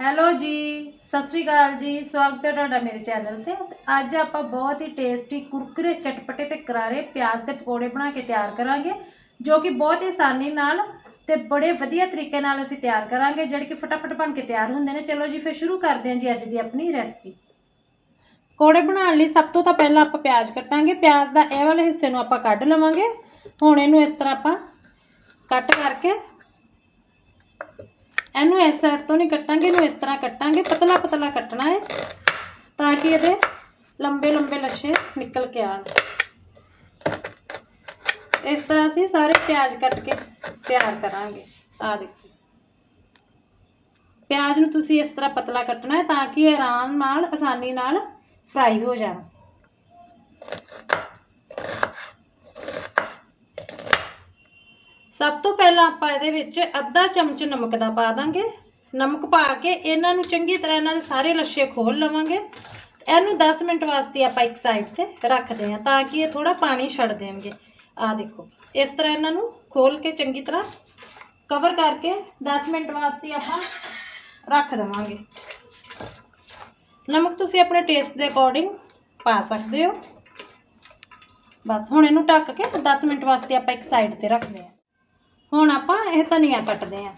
Hello ਜੀ, ਸਤਿ ਸ਼੍ਰੀ ਅਕਾਲ ਜੀ। ਸਵਾਗਤ ਹੈ ਤੁਹਾਡਾ ਮੇਰੇ ਚੈਨਲ ਤੇ। ਅੱਜ ਆਪਾਂ ਬਹੁਤ ਹੀ ਟੇਸਟੀ ਕੁਰਕਰੇ, ਚਟਪਟੇ ਤੇ ਕਰਾਰੇ ਪਿਆਜ਼ ਦੇ ਪਕੌੜੇ ਬਣਾ ਕੇ ਤਿਆਰ ਕਰਾਂਗੇ, ਜੋ ਕਿ ਬਹੁਤ ਹੀ ਆਸਾਨੀ ਨਾਲ ਤੇ ਬੜੇ ਵਧੀਆ ਤਰੀਕੇ ਨਾਲ ਅਸੀਂ ਤਿਆਰ ਕਰਾਂਗੇ, ਜਿਹੜੇ ਕਿ ਫਟਾਫਟ ਬਣ ਕੇ ਤਿਆਰ ਹੁੰਦੇ ਨੇ। ਚਲੋ ਜੀ, ਫਿਰ ਸ਼ੁਰੂ ਕਰਦੇ ਹਾਂ ਜੀ ਅੱਜ ਦੀ ਆਪਣੀ ਰੈਸਪੀ ਕੋੜੇ ਬਣਾਉਣ ਲਈ ਸਭ ਤੋਂ ਤਾਂ ਪਹਿਲਾਂ ਆਪਾਂ ਪਿਆਜ਼ ਕੱਟਾਂਗੇ। ਪਿਆਜ਼ ਦਾ ਇਹ ਵਾਲੇ ਹਿੱਸੇ ਨੂੰ ਆਪਾਂ ਕੱਢ ਲਵਾਂਗੇ। ਹੁਣ ਇਹਨੂੰ ਇਸ ਤਰ੍ਹਾਂ ਆਪਾਂ ਕੱਟ ਕਰਕੇ ਇਹਨੂੰ ਇਸ ਸਾਈਡ ਤੋਂ ਨਹੀਂ ਕੱਟਾਂਗੇ, ਇਹਨੂੰ ਇਸ ਤਰ੍ਹਾਂ ਕੱਟਾਂਗੇ, ਪਤਲਾ ਪਤਲਾ ਕੱਟਣਾ ਹੈ ਤਾਂ ਕਿ ਇਹਦੇ ਲੰਬੇ ਲੰਬੇ ਲੱਛੇ ਨਿਕਲ ਕੇ ਆਣ। ਇਸ ਤਰ੍ਹਾਂ ਅਸੀਂ ਸਾਰੇ ਪਿਆਜ਼ ਕੱਟ ਕੇ ਤਿਆਰ ਕਰਾਂਗੇ। ਆ ਦੇਖੋ। ਪਿਆਜ਼ ਨੂੰ ਤੁਸੀਂ ਇਸ ਤਰ੍ਹਾਂ ਪਤਲਾ ਕੱਟਣਾ ਹੈ ਤਾਂ ਕਿ ਇਹ ਆਰਾਮ ਨਾਲ, ਆਸਾਨੀ ਨਾਲ ਫਰਾਈ ਹੋ ਜਾਣ। ਸਭ ਤੋਂ ਪਹਿਲਾਂ ਆਪਾਂ ਇਹਦੇ ਵਿੱਚ ਅੱਧਾ ਚਮਚ ਨਮਕ ਦਾ ਪਾ ਦਾਂਗੇ। ਨਮਕ ਪਾ ਕੇ ਇਹਨਾਂ ਨੂੰ ਚੰਗੀ ਤਰ੍ਹਾਂ ਇਹਨਾਂ ਦੇ ਸਾਰੇ ਲੱਛੇ ਖੋਲ ਲਵਾਂਗੇ। ਇਹਨੂੰ 10 ਮਿੰਟ ਵਾਸਤੇ ਆਪਾਂ ਇੱਕ ਸਾਈਡ ਤੇ ਰੱਖਦੇ ਹਾਂ ਤਾਂ ਕਿ ਇਹ ਥੋੜਾ ਪਾਣੀ ਛੱਡ ਦੇਣਗੇ। ਆ ਦੇਖੋ, ਇਸ ਤਰ੍ਹਾਂ ਇਹਨਾਂ ਨੂੰ ਖੋਲ ਕੇ ਚੰਗੀ ਤਰ੍ਹਾਂ ਕਵਰ ਕਰਕੇ 10 ਮਿੰਟ ਵਾਸਤੇ ਆਪਾਂ ਰੱਖ ਦੇਵਾਂਗੇ। ਨਮਕ ਤੁਸੀਂ ਆਪਣੇ ਟੇਸਟ ਦੇ ਅਕੋਰਡਿੰਗ ਪਾ ਸਕਦੇ ਹੋ। ਬਸ ਹੁਣ ਇਹਨੂੰ ਢੱਕ ਕੇ 10 ਮਿੰਟ ਵਾਸਤੇ ਆਪਾਂ ਇੱਕ ਸਾਈਡ ਤੇ ਰੱਖਦੇ ਹਾਂ। ਹੁਣ ਆਪਾਂ ਇਹ ਧਨੀਆ ਕੱਟਦੇ ਆਂ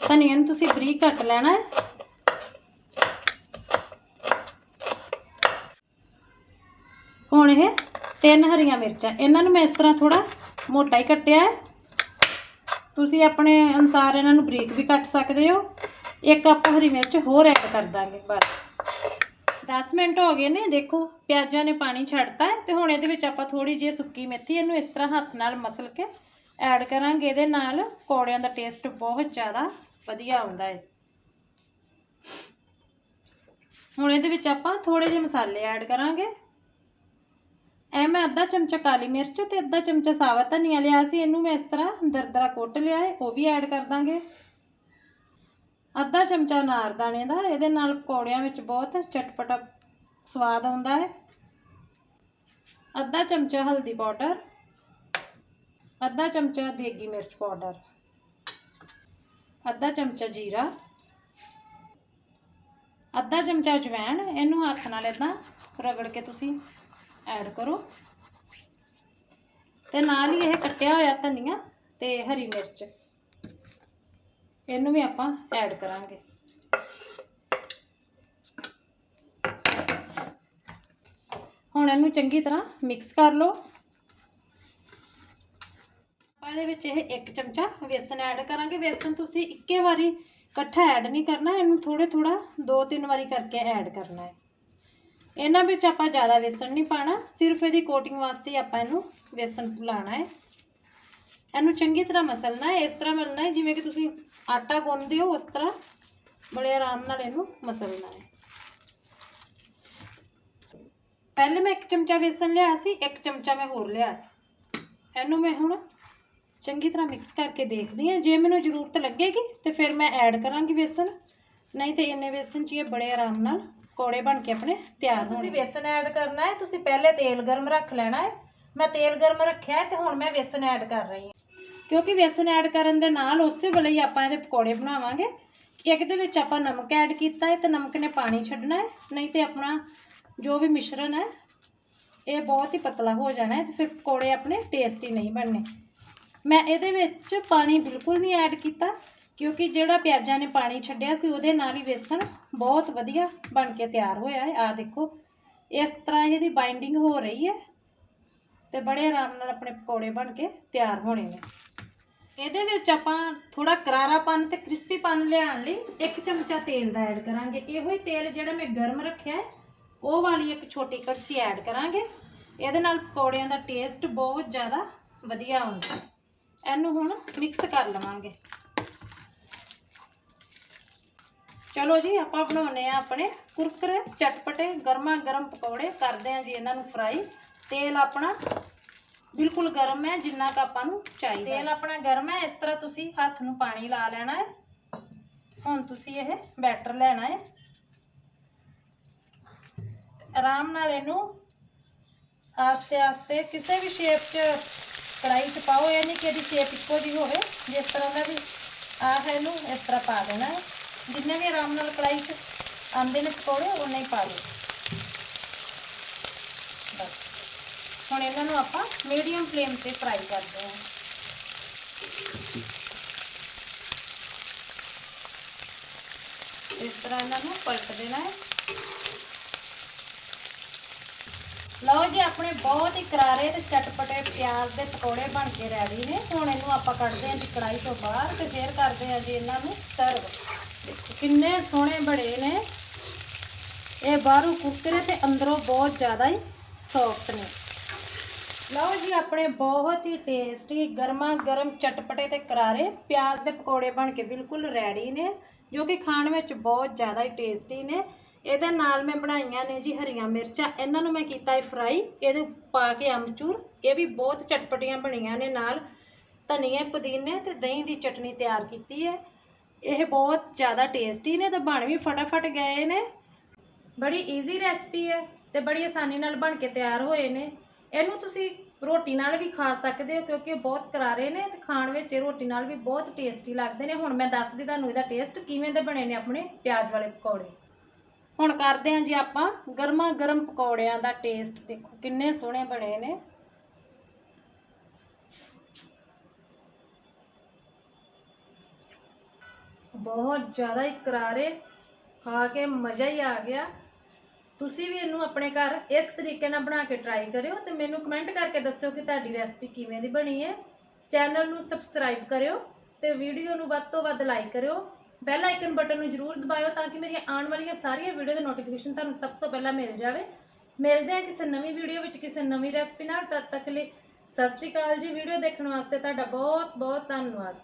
ਧਨੀਆ ਨੂੰ ਤੁਸੀਂ ਬਰੀਕ ਕੱਟ ਲੈਣਾ ਹੈ। ਹੁਣ ਇਹ ਤਿੰਨ ਹਰੀਆਂ ਮਿਰਚਾਂ, ਇਹਨਾਂ ਨੂੰ ਮੈਂ ਇਸ ਤਰ੍ਹਾਂ ਥੋੜਾ ਮੋਟਾ ਹੀ ਕੱਟਿਆ ਹੈ। ਤੁਸੀਂ ਆਪਣੇ ਅਨੁਸਾਰ ਇਹਨਾਂ ਨੂੰ ਬਰੀਕ ਵੀ ਕੱਟ ਸਕਦੇ ਹੋ। ਇੱਕ ਆਪਾਂ ਹਰੀ ਮਿਰਚ ਹੋਰ ਐਡ ਕਰ ਦਾਂਗੇ, ਬਸ। 10 ਮਿੰਟ ਹੋ ਗਏ ਨੇ, ਦੇਖੋ, ਪਿਆਜ਼ਾਂ ਨੇ ਪਾਣੀ ਛੱਡਤਾ ਹੈ ਤੇ ਹੁਣ ਇਹਦੇ ਵਿੱਚ ਆਪਾਂ ਥੋੜੀ ਜਿਹੀ ਸੁੱਕੀ ਮੇਥੀ, ਇਹਨੂੰ ਇਸ ਤਰ੍ਹਾਂ ਹੱਥ ਨਾਲ ਮਸਲ ਕੇ ਐਡ ਕਰਾਂਗੇ, ਇਹਦੇ ਨਾਲ ਪਕੌੜਿਆਂ ਦਾ ਟੇਸਟ ਬਹੁਤ ਜ਼ਿਆਦਾ ਵਧੀਆ ਆਉਂਦਾ ਹੈ। ਹੁਣ ਇਹਦੇ ਵਿੱਚ ਆਪਾਂ ਥੋੜੇ ਜਿਹੇ ਮਸਾਲੇ ਐਡ ਕਰਾਂਗੇ। ਐ ਮੈਂ ਅੱਧਾ ਚਮਚਾ ਕਾਲੀ ਮਿਰਚ ਤੇ ਅੱਧਾ ਚਮਚਾ ਸਾਵਾ ਧਨੀਆ ਲਿਆ ਸੀ, ਇਹਨੂੰ ਮੈਂ ਇਸ ਤਰ੍ਹਾਂ ਦਰਦਰਾ ਕੁੱਟ ਲਿਆ ਹੈ, ਉਹ ਵੀ ਐਡ ਕਰ ਦਾਂਗੇ। ਅੱਧਾ ਚਮਚਾ ਅਨਾਰਦਾਣੇ ਦਾ, ਇਹਦੇ ਨਾਲ ਪਕੌੜਿਆਂ ਵਿੱਚ ਬਹੁਤ ਚਟਪਟਾ ਸਵਾਦ ਆਉਂਦਾ ਹੈ। ਅੱਧਾ ਚਮਚਾ ਹਲਦੀ ਪਾਊਡਰ, ਅੱਧਾ ਚਮਚਾ ਦੇਗੀ ਮਿਰਚ ਪਾਊਡਰ, ਅੱਧਾ ਚਮਚਾ ਜੀਰਾ, ਅੱਧਾ ਚਮਚਾ ਅਜਵਾਇਣ ਇਹਨੂੰ ਹੱਥ ਨਾਲ ਇਦਾਂ ਰਗੜ ਕੇ ਤੁਸੀਂ ਐਡ ਕਰੋ। ਤੇ ਨਾਲ ਹੀ ਇਹ ਕੱਟਿਆ ਹੋਇਆ ਧਨੀਆ ਤੇ ਹਰੀ ਮਿਰਚ। ਇਹਨੂੰ ਵੀ ਆਪਾਂ ਐਡ ਕਰਾਂਗੇ। ਹੁਣ ਇਹਨੂੰ ਚੰਗੀ ਤਰ੍ਹਾਂ ਮਿਕਸ ਕਰ ਲਓ। ਆਪਾਂ ਇਹਦੇ ਵਿੱਚ ਇਹ ਇੱਕ ਚਮਚਾ ਵੇਸਣ ਐਡ ਕਰਾਂਗੇ। ਵੇਸਣ ਤੁਸੀਂ ਇੱਕੇ ਵਾਰੀ ਇਕੱਠਾ ਐਡ ਨਹੀਂ ਕਰਨਾ, ਇਹਨੂੰ ਥੋੜੇ ਥੋੜਾ ਦੋ ਤਿੰਨ ਵਾਰੀ ਕਰਕੇ ਐਡ ਕਰਨਾ ਹੈ। ਇਹਨਾਂ ਵਿੱਚ ਆਪਾਂ ਜ਼ਿਆਦਾ ਵੇਸਣ ਨਹੀਂ ਪਾਣਾ ਸਿਰਫ ਇਹਦੀ ਕੋਟਿੰਗ ਵਾਸਤੇ ਆਪਾਂ ਇਹਨੂੰ ਵੇਸਣ ਲਾਣਾ ਹੈ। ਇਹਨੂੰ ਚੰਗੀ ਤਰ੍ਹਾਂ ਮਸਲਣਾ ਹੈ, ਇਸ ਤਰ੍ਹਾਂ ਮਲਣਾ ਹੈ, ਜਿਵੇਂ ਕਿ ਤੁਸੀਂ ਆਟਾ ਗੁੰਨਦੇ ਹੋ ਉਸ ਤਰ੍ਹਾਂ ਬੜੇ ਆਰਾਮ ਨਾਲ ਇਹਨੂੰ ਮਸਲਣਾ ਹੈ। ਪਹਿਲੇ ਮੈਂ ਇੱਕ ਚਮਚਾ ਵੇਸਣ ਲਿਆ ਸੀ ਇੱਕ ਚਮਚਾ ਮੈਂ ਹੋਰ ਲਿਆ ਇਹਨੂੰ ਮੈਂ ਹੁਣ ਚੰਗੀ ਤਰ੍ਹਾਂ ਮਿਕਸ ਕਰਕੇ ਦੇਖਦੀ ਹਾਂ। ਜੇ ਮੈਨੂੰ ਜ਼ਰੂਰਤ ਲੱਗੇਗੀ ਤੇ ਫਿਰ ਮੈਂ ਐਡ ਕਰਾਂਗੀ ਵੇਸਣ ਨਹੀਂ ਤੇ ਇੰਨੇ ਵੇਸਣ 'ਚ ਇਹ ਬੜੇ ਆਰਾਮ ਨਾਲ ਕੋੜੇ ਬਣ ਕੇ ਆਪਣੇ ਤਿਆਰ ਹੋਣਗੇ ਤੁਸੀਂ ਵੇਸਣ ਐਡ ਕਰਨਾ ਹੈ। ਤੁਸੀਂ ਪਹਿਲੇ ਤੇਲ ਗਰਮ ਰੱਖ ਲੈਣਾ ਹੈ। ਮੈਂ ਤੇਲ ਗਰਮ ਰੱਖਿਆ ਤੇ ਹੁਣ ਮੈਂ ਵੇਸਣ ਐਡ ਕਰ ਰਹੀ ਹਾਂ। ਕਿਉਂਕਿ ਵੇਸਣ ਐਡ ਕਰਨ ਦੇ ਨਾਲ ਉਸੇ ਵੇਲੇ ਹੀ ਆਪਾਂ ਇਹਦੇ ਪਕੌੜੇ ਬਣਾਵਾਂਗੇ। ਇੱਕ ਦੇ ਵਿੱਚ ਆਪਾਂ ਨਮਕ ਐਡ ਕੀਤਾ ਹੈ ਤੇ ਨਮਕ ਨੇ ਪਾਣੀ ਛੱਡਣਾ ਹੈ, ਨਹੀਂ ਤੇ ਆਪਣਾ ਜੋ ਵੀ ਮਿਸ਼ਰਣ ਹੈ, ਇਹ ਬਹੁਤ ਹੀ ਪਤਲਾ ਹੋ ਜਾਣਾ ਹੈ ਤੇ ਫਿਰ ਪਕੌੜੇ ਆਪਣੇ ਟੇਸਟੀ ਨਹੀਂ ਬਣਨੇ। ਮੈਂ ਇਹਦੇ ਵਿੱਚ ਪਾਣੀ ਬਿਲਕੁਲ ਨਹੀਂ ਐਡ ਕੀਤਾ, ਕਿਉਂਕਿ ਜਿਹੜਾ ਪਿਆਜ਼ਾਂ ਨੇ ਪਾਣੀ ਛੱਡਿਆ ਸੀ, ਉਹਦੇ ਨਾਲ ਹੀ ਵੇਸਣ ਬਹੁਤ ਵਧੀਆ ਬਣ ਕੇ ਤਿਆਰ ਹੋਇਆ ਹੈ। ਆ ਦੇਖੋ, ਇਸ ਤਰ੍ਹਾਂ ਇਹਦੀ ਬਾਈਂਡਿੰਗ ਹੋ ਰਹੀ ਹੈ ਤੇ ਬੜੇ ਆਰਾਮ ਨਾਲ ਆਪਣੇ ਪਕੌੜੇ ਬਣ ਕੇ ਤਿਆਰ ਹੋਣੇ ਨੇ। ਇਹਦੇ ਵਿੱਚ ਆਪਾਂ ਥੋੜਾ ਕਰਾਰਾਪਨ ਤੇ ਕ੍ਰਿਸਪੀਪਨ ਲਿਆਉਣ ਲਈ ਇੱਕ ਚਮਚਾ ਤੇਲ ਦਾ ਐਡ ਕਰਾਂਗੇ। ਇਹੋ ਹੀ ਤੇਲ ਜਿਹੜਾ ਮੈਂ ਗਰਮ ਰੱਖਿਆ ਹੈ, ਉਹ ਵਾਲੀ ਇੱਕ ਛੋਟੀ ਕੜਛੀ ਐਡ ਕਰਾਂਗੇ। ਇਹਦੇ ਨਾਲ ਪਕੌੜਿਆਂ ਦਾ ਟੇਸਟ ਬਹੁਤ ਜ਼ਿਆਦਾ ਵਧੀਆ ਆਉਂਦਾ ਇਹਨੂੰ ਹੁਣ ਮਿਕਸ ਕਰ ਲਵਾਂਗੇ। ਚਲੋ ਜੀ, ਆਪਾਂ ਬਣਾਉਨੇ ਆ ਆਪਣੇ ਕੁਰਕਰੇ, ਚਟਪਟੇ ਗਰਮਾ ਗਰਮ ਪਕੌੜੇ। ਕਰਦੇ ਆ ਜੀ ਇਹਨਾਂ ਨੂੰ ਫਰਾਈ। ਤੇਲ ਆਪਣਾ ਬਿਲਕੁਲ ਗਰਮ ਹੈ, ਜਿੰਨਾ ਕ ਆਪਾਂ ਨੂੰ ਚਾਹੀਦਾ ਤੇਲ ਆਪਣਾ ਗਰਮ ਹੈ, ਇਸ ਤਰ੍ਹਾਂ ਤੁਸੀਂ ਹੱਥ ਨੂੰ ਪਾਣੀ ਲਾ ਲੈਣਾ ਹੈ। ਹੁਣ ਤੁਸੀਂ ਇਹ ਬੈਟਰ ਲੈਣਾ ਹੈ। ਆਰਾਮ ਨਾਲ ਇਹਨੂੰ ਆਸਤੇ ਆਸਤੇ ਕਿਸੇ ਵੀ ਸ਼ੇਪ 'ਚ ਕੜਾਈ 'ਚ ਪਾਓ, ਇਹ ਨਹੀਂ ਕਿ ਇਹਦੀ ਸ਼ੇਪ ਇੱਕੋ ਜਿਹੀ ਹੋਵੇ, ਜਿਸ ਤਰ੍ਹਾਂ ਦਾ ਵੀ ਆਹ ਇਹਨੂੰ, ਇਸ ਤਰ੍ਹਾਂ ਪਾ ਦੇਣਾ ਹੈ। ਜਿੰਨੇ ਵੀ ਆਰਾਮ ਨਾਲ ਕੜਾਈ 'ਚ ਆਉਂਦੇ ਨੇ ਪਕੌੜੇ ਉਹਨੇ ਹੀ ਪਾ ਲਓ ਹੁਣ ਇਹਨਾਂ ਨੂੰ ਆਪਾਂ ਮੀਡੀਅਮ ਫਲੇਮ ਤੇ ਫਰਾਈ ਕਰਦੇ ਹਾਂ। ਇਸ ਤਰ੍ਹਾਂ ਇਹਨਾਂ ਨੂੰ ਪਲਟ ਦੇਣਾ ਹੈ। ਲਓ ਜੀ, ਆਪਣੇ ਬਹੁਤ ਹੀ ਕਰਾਰੇ ਤੇ ਚਟਪਟੇ ਪਿਆਜ਼ ਦੇ ਪਕੌੜੇ ਬਣ ਕੇ ਰੈਡੀ ਨੇ। ਹੁਣ ਇਹਨੂੰ ਆਪਾਂ ਕੱਢਦੇ ਹਾਂ ਜੀ ਕੜਾਈ ਤੋਂ ਬਾਹਰ ਤੇ ਫੇਰ ਕਰਦੇ ਹਾਂ ਜੀ ਇਹਨਾਂ ਨੂੰ ਸਰਵ ਦੇਖੋ ਕਿੰਨੇ ਸੋਹਣੇ ਬਣੇ ਨੇ। ਇਹ ਬਾਹਰੋਂ ਕੁਰਕਰੇ ਤੇ ਅੰਦਰੋਂ ਬਹੁਤ ਜ਼ਿਆਦਾ ਹੀ ਸੌਫਟ ਨੇ। ਲਓ ਜੀ, ਆਪਣੇ ਬਹੁਤ ਹੀ ਟੇਸਟੀ ਗਰਮਾ ਗਰਮ ਚਟਪਟੇ ਤੇ ਕਰਾਰੇ। ਪਿਆਜ਼ ਦੇ ਪਕੌੜੇ ਬਣ ਕੇ ਬਿਲਕੁਲ ਰੈਡੀ ਨੇ, ਜੋ ਕਿ ਖਾਣ ਵਿੱਚ ਬਹੁਤ ਜ਼ਿਆਦਾ ਹੀ ਟੇਸਟੀ ਨੇ। ਇਹਦੇ ਨਾਲ ਮੈਂ ਬਣਾਈਆਂ ਨੇ ਜੀ ਹਰੀਆਂ ਮਿਰਚਾਂ। ਇਹਨਾਂ ਨੂੰ ਮੈਂ ਕੀਤਾ ਹੈ ਫਰਾਈ ਇਹਦੇ ਪਾ ਕੇ ਅਮਚੂਰ। ਇਹ ਵੀ ਬਹੁਤ ਚਟਪਟੀਆਂ ਬਣੀਆਂ ਨੇ ਨਾਲ। ਧਨੀਏ, ਪੁਦੀਨੇ ਤੇ ਦਹੀਂ ਦੀ ਚਟਨੀ ਤਿਆਰ ਕੀਤੀ ਹੈ। ਇਹ ਬਹੁਤ ਜ਼ਿਆਦਾ ਟੇਸਟੀ ਨੇ ਤੇ ਬਣ ਵੀ ਫਟਾਫਟ ਗਏ ਨੇ। ਬੜੀ ਈਜ਼ੀ ਰੈਸਪੀ ਹੈ ਤੇ ਬੜੀ ਆਸਾਨੀ ਨਾਲ ਬਣ ਕੇ ਤਿਆਰ ਹੋਏ ਨੇ। ਇਹਨੂੰ ਤੁਸੀਂ ਰੋਟੀ ਨਾਲ ਵੀ ਖਾ ਸਕਦੇ ਹੋ ਕਿਉਂਕਿ ਇਹ ਬਹੁਤ ਕਰਾਰੇ ਨੇ ਤੇ ਖਾਣ ਵਿੱਚ ਇਹ ਰੋਟੀ ਨਾਲ ਵੀ ਬਹੁਤ ਟੇਸਟੀ ਲੱਗਦੇ ਨੇ। ਹੁਣ ਮੈਂ ਦੱਸਦੀ ਤੁਹਾਨੂੰ ਇਹਦਾ ਟੇਸਟ ਕਿਵੇਂ ਦੇ ਬਣੇ ਨੇ ਆਪਣੇ ਪਿਆਜ਼ ਵਾਲੇ ਪਕੌੜੇ। ਹੁਣ ਕਰਦੇ ਹਾਂ ਜੀ ਆਪਾਂ ਗਰਮਾ ਗਰਮ ਪਕੌੜਿਆਂ ਦਾ ਟੇਸਟ ਦੇਖੋ ਕਿੰਨੇ ਸੋਹਣੇ ਬਣੇ ਨੇ। ਬਹੁਤ ਜ਼ਿਆਦਾ ਹੀ ਕਰਾਰੇ ਖਾ ਕੇ ਮਜ਼ਾ ਹੀ ਆ ਗਿਆ। ਤੁਸੀਂ ਵੀ ਇਹਨੂੰ ਆਪਣੇ ਘਰ ਇਸ ਤਰੀਕੇ ਨਾਲ ਬਣਾ ਕੇ ਟਰਾਈ ਕਰਿਓ ਤੇ ਮੈਨੂੰ ਕਮੈਂਟ ਕਰਕੇ ਦੱਸਿਓ ਕਿ ਤੁਹਾਡੀ ਰੈਸਪੀ ਕਿਵੇਂ ਦੀ ਬਣੀ ਹੈ। ਚੈਨਲ ਨੂੰ ਸਬਸਕ੍ਰਾਈਬ ਕਰਿਓ ਤੇ ਵੀਡੀਓ ਨੂੰ ਵੱਧ ਤੋਂ ਵੱਧ ਲਾਈਕ ਕਰਿਓ। ਬੈਲ ਆਈਕਨ ਬਟਨ ਨੂੰ ਜਰੂਰ ਦਬਾਇਓ ਤਾਂ ਕਿ ਮੇਰੀਆਂ ਆਉਣ ਵਾਲੀਆਂ ਸਾਰੀਆਂ ਵੀਡੀਓ ਦੇ ਨੋਟੀਫਿਕੇਸ਼ਨ ਤੁਹਾਨੂੰ ਸਭ ਤੋਂ ਪਹਿਲਾਂ ਮਿਲ ਜਾਵੇ। ਮਿਲਦੇ ਹਾਂ ਕਿਸੇ ਨਵੀਂ ਵੀਡੀਓ ਵਿੱਚ ਕਿਸੇ ਨਵੀਂ ਰੈਸਪੀ ਨਾਲ। ਤਦ ਤੱਕ ਲਈ ਸਤਿ ਸ਼੍ਰੀ ਅਕਾਲ ਜੀ। ਵੀਡੀਓ ਦੇਖਣ ਵਾਸਤੇ ਤੁਹਾਡਾ ਬਹੁਤ ਬਹੁਤ ਧੰਨਵਾਦ।